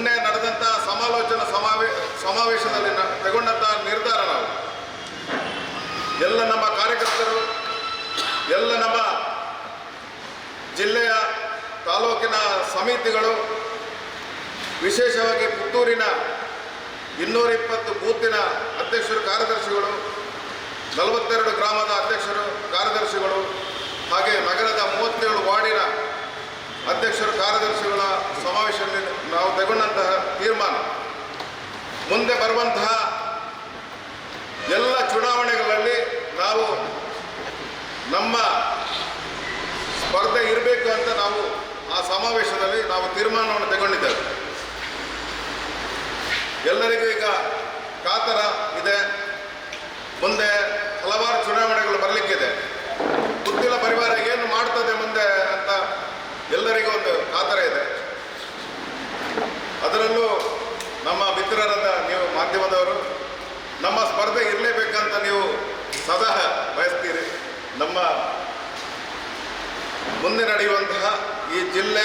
ಮೊನ್ನೆ ನಡೆದಂಥ ಸಮಾಲೋಚನಾ ಸಮಾವೇ, ಸಮಾವೇಶದಲ್ಲಿ ತಗೊಂಡಂತಹ ನಿರ್ಧಾರ ನಾವು. ಎಲ್ಲ ನಮ್ಮ ಕಾರ್ಯಕರ್ತರು, ಎಲ್ಲ ನಮ್ಮ ಜಿಲ್ಲೆಯ ತಾಲೂಕಿನ ಸಮಿತಿಗಳು, ವಿಶೇಷವಾಗಿ ಪುತ್ತೂರಿನ ಇನ್ನೂರ ಇಪ್ಪತ್ತು ಬೂತಿನ ಅಧ್ಯಕ್ಷರು, ಕಾರ್ಯದರ್ಶಿಗಳು, ನಲವತ್ತೆರಡು ಗ್ರಾಮದ ಅಧ್ಯಕ್ಷರು, ಕಾರ್ಯದರ್ಶಿಗಳು, ಹಾಗೆ ನಗರದ ಮೂವತ್ತೇಳು ವಾರ್ಡಿನ ಅಧ್ಯಕ್ಷರು, ಕಾರ್ಯದರ್ಶಿಗಳ ನಾವು ತಗೊಂಡಂತಹ ತೀರ್ಮಾನ. ಮುಂದೆ ಬರುವಂತಹ ಎಲ್ಲ ಚುನಾವಣೆಗಳಲ್ಲಿ ನಾವು ನಮ್ಮ ಸ್ಪರ್ಧೆ ಇರಬೇಕು ಅಂತ ನಾವು ಆ ಸಮಾವೇಶದಲ್ಲಿ ನಾವು ತೀರ್ಮಾನವನ್ನು ತಗೊಂಡಿದ್ದೇವೆ. ಎಲ್ಲರಿಗೂ ಈಗ ಕಾತರ ಇದೆ. ಮುಂದೆ ಹಲವಾರು ಚುನಾವಣೆಗಳು ಬರಲಿಕ್ಕಿದೆ. ಗೊತ್ತಿಲ್ಲ ಪರಿವಾರ ಮಾಡ್ತದೆ ಮುಂದೆ ಅಂತ ಎಲ್ಲರಿಗೂ ಒಂದು ಕಾತರ ಇದೆ ಅದರಲ್ಲೂ ನಮ್ಮ ನೀವು ಮಾಧ್ಯಮದವರು, ನಮ್ಮ ಸ್ಪರ್ಧೆ ಇರಲೇಬೇಕಂತ ನೀವು ಸದಾ ಬಯಸ್ತೀರಿ. ನಮ್ಮ ಮುಂದೆ ನಡೆಯುವಂತಹ ಈ ಜಿಲ್ಲೆ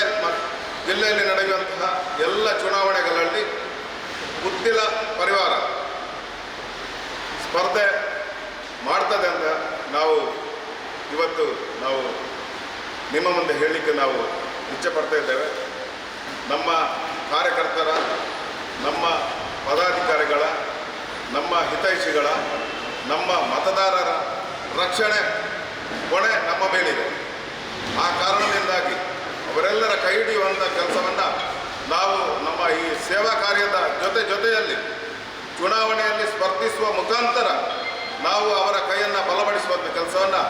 ಜಿಲ್ಲೆಯಲ್ಲಿ ನಡೆಯುವಂತಹ ಎಲ್ಲ ಚುನಾವಣೆಗಳಲ್ಲಿ ಮುತ್ತಿಲ ಪರಿವಾರ ಸ್ಪರ್ಧೆ ಮಾಡ್ತದೆ ಅಂತ ನಾವು ಇವತ್ತು ನಾವು ನಿಮ್ಮ ಮುಂದೆ ಹೇಳಲಿಕ್ಕೆ ನಾವು ಇಚ್ಛೆ ಪಡ್ತಾ ಇದ್ದೇವೆ. ನಮ್ಮ ಕಾರ್ಯಕರ್ತರ, ನಮ್ಮ ಪದಾಧಿಕಾರಿಗಳ, ನಮ್ಮ ಹಿತೈಷಿಗಳ, ನಮ್ಮ ಮತದಾರರ ರಕ್ಷಣೆ ಹೊಣೆ ನಮ್ಮ ಮೇಲಿದೆ. ಆ ಕಾರಣದಿಂದಾಗಿ ಅವರೆಲ್ಲರ ಕೈ ಹಿಡಿಯುವಂಥ ಕೆಲಸವನ್ನು ನಾವು ನಮ್ಮ ಈ ಸೇವಾ ಕಾರ್ಯದ ಜೊತೆ ಜೊತೆಯಲ್ಲಿ ಚುನಾವಣೆಯಲ್ಲಿ ಸ್ಪರ್ಧಿಸುವ ಮುಖಾಂತರ ನಾವು ಅವರ ಕೈಯನ್ನು ಬಲಪಡಿಸುವಂಥ ಕೆಲಸವನ್ನು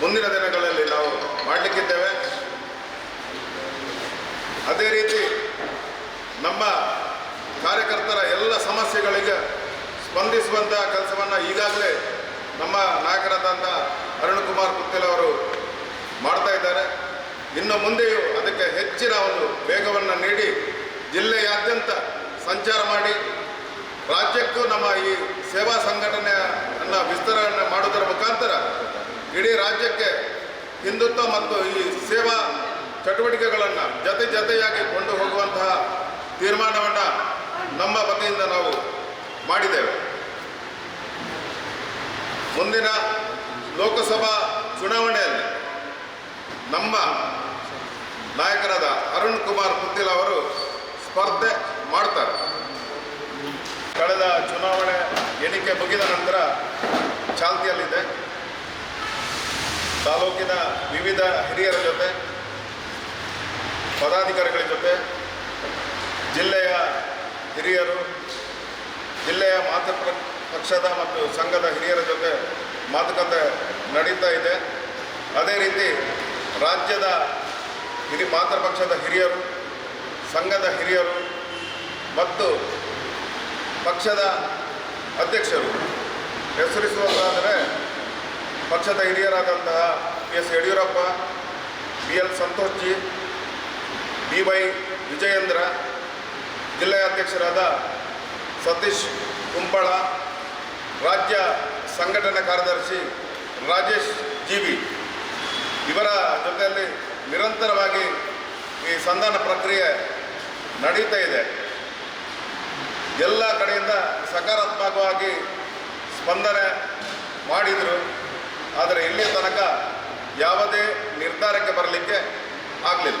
ಮುಂದಿನ ದಿನಗಳಲ್ಲಿ ನಾವು ಮಾಡಲಿಕ್ಕಿದ್ದೇವೆ. ಅದೇ ರೀತಿ ನಮ್ಮ ಕಾರ್ಯಕರ್ತರ ಎಲ್ಲ ಸಮಸ್ಯೆಗಳಿಗೆ ಸ್ಪಂದಿಸುವಂತಹ ಕೆಲಸವನ್ನು ಈಗಾಗಲೇ ನಮ್ಮ ನಾಯಕರಾದಂಥ ಅರುಣ್ ಕುಮಾರ್ ಪುತ್ತೇಲ್ ಅವರು ಮಾಡ್ತಾ ಇದ್ದಾರೆ. ಇನ್ನು ಮುಂದೆಯೂ ಅದಕ್ಕೆ ಹೆಚ್ಚಿನ ಒಂದು ವೇಗವನ್ನು ನೀಡಿ ಜಿಲ್ಲೆಯಾದ್ಯಂತ ಸಂಚಾರ ಮಾಡಿ ರಾಜ್ಯಕ್ಕೂ ನಮ್ಮ ಈ ಸೇವಾ ಸಂಘಟನೆಯನ್ನು ವಿಸ್ತರಣೆ ಮಾಡುವುದರ ಮುಖಾಂತರ ಇಡೀ ರಾಜ್ಯಕ್ಕೆ ಹಿಂದುತ್ವ ಮತ್ತು ಈ ಸೇವಾ ಚಟುವಟಿಕೆಗಳನ್ನು ಜೊತೆ ಜೊತೆಯಾಗಿ ಕೊಂಡು ಹೋಗುವಂತಹ ನಮ್ಮ ಬಗೆಯಿಂದ ನಾವು ಮಾಡಿದ್ದೇವೆ. ಮುಂದಿನ ಲೋಕಸಭಾ ಚುನಾವಣೆಯಲ್ಲಿ ನಮ್ಮ ನಾಯಕರಾದ ಅರುಣ್ ಕುಮಾರ್ ಪುತ್ತಿಲ್ ಅವರು ಸ್ಪರ್ಧೆ ಮಾಡ್ತಾರೆ. ಕಳೆದ ಚುನಾವಣೆ ಎಣಿಕೆ ಮುಗಿದ ನಂತರ ಚಾಲ್ತಿಯಲ್ಲಿದೆ. ತಾಲೂಕಿನ ವಿವಿಧ ಹಿರಿಯರ ಜೊತೆ, ಪದಾಧಿಕಾರಿಗಳ ಜೊತೆ, ಜಿಲ್ಲೆಯ ಹಿರಿಯರು, ಜಿಲ್ಲೆಯ ಮಾತೃ ಪಕ್ಷದ ಮತ್ತು ಸಂಘದ ಹಿರಿಯರ ಜೊತೆ ಮಾತುಕತೆ ನಡೀತಾ ಇದೆ. ಅದೇ ರೀತಿ ರಾಜ್ಯದ ಹಿರಿ ಮಾತೃಪಕ್ಷದ ಹಿರಿಯರು, ಸಂಘದ ಹಿರಿಯರು ಮತ್ತು ಪಕ್ಷದ ಅಧ್ಯಕ್ಷರು, ಹೆಸರಿಸುವಂತಾದರೆ ಪಕ್ಷದ ಹಿರಿಯರಾದಂತಹ P S. Yediyurappa, B. L. Santosh ji D. Y. Vijayendra ಜಿಲ್ಲೆಯ ಅಧ್ಯಕ್ಷರಾದ ಸತೀಶ್ ಕುಂಬಳ, ರಾಜ್ಯ ಸಂಘಟನಾ ಕಾರ್ಯದರ್ಶಿ ರಾಜೇಶ್ ಜೀವಿ. ಇವರ ಜೊತೆಯಲ್ಲಿ ನಿರಂತರವಾಗಿ ಈ ಸಂಧಾನ ಪ್ರಕ್ರಿಯೆ ನಡೀತಾ ಇದೆ. ಎಲ್ಲ ಕಡೆಯಿಂದ ಸಕಾರಾತ್ಮಕವಾಗಿ ಸ್ಪಂದನೆ ಮಾಡಿದರು. ಆದರೆ ಇಲ್ಲಿಯ ತನಕ ಯಾವುದೇ ನಿರ್ಧಾರಕ್ಕೆ ಬರಲಿಕ್ಕೆ ಆಗಲಿಲ್ಲ.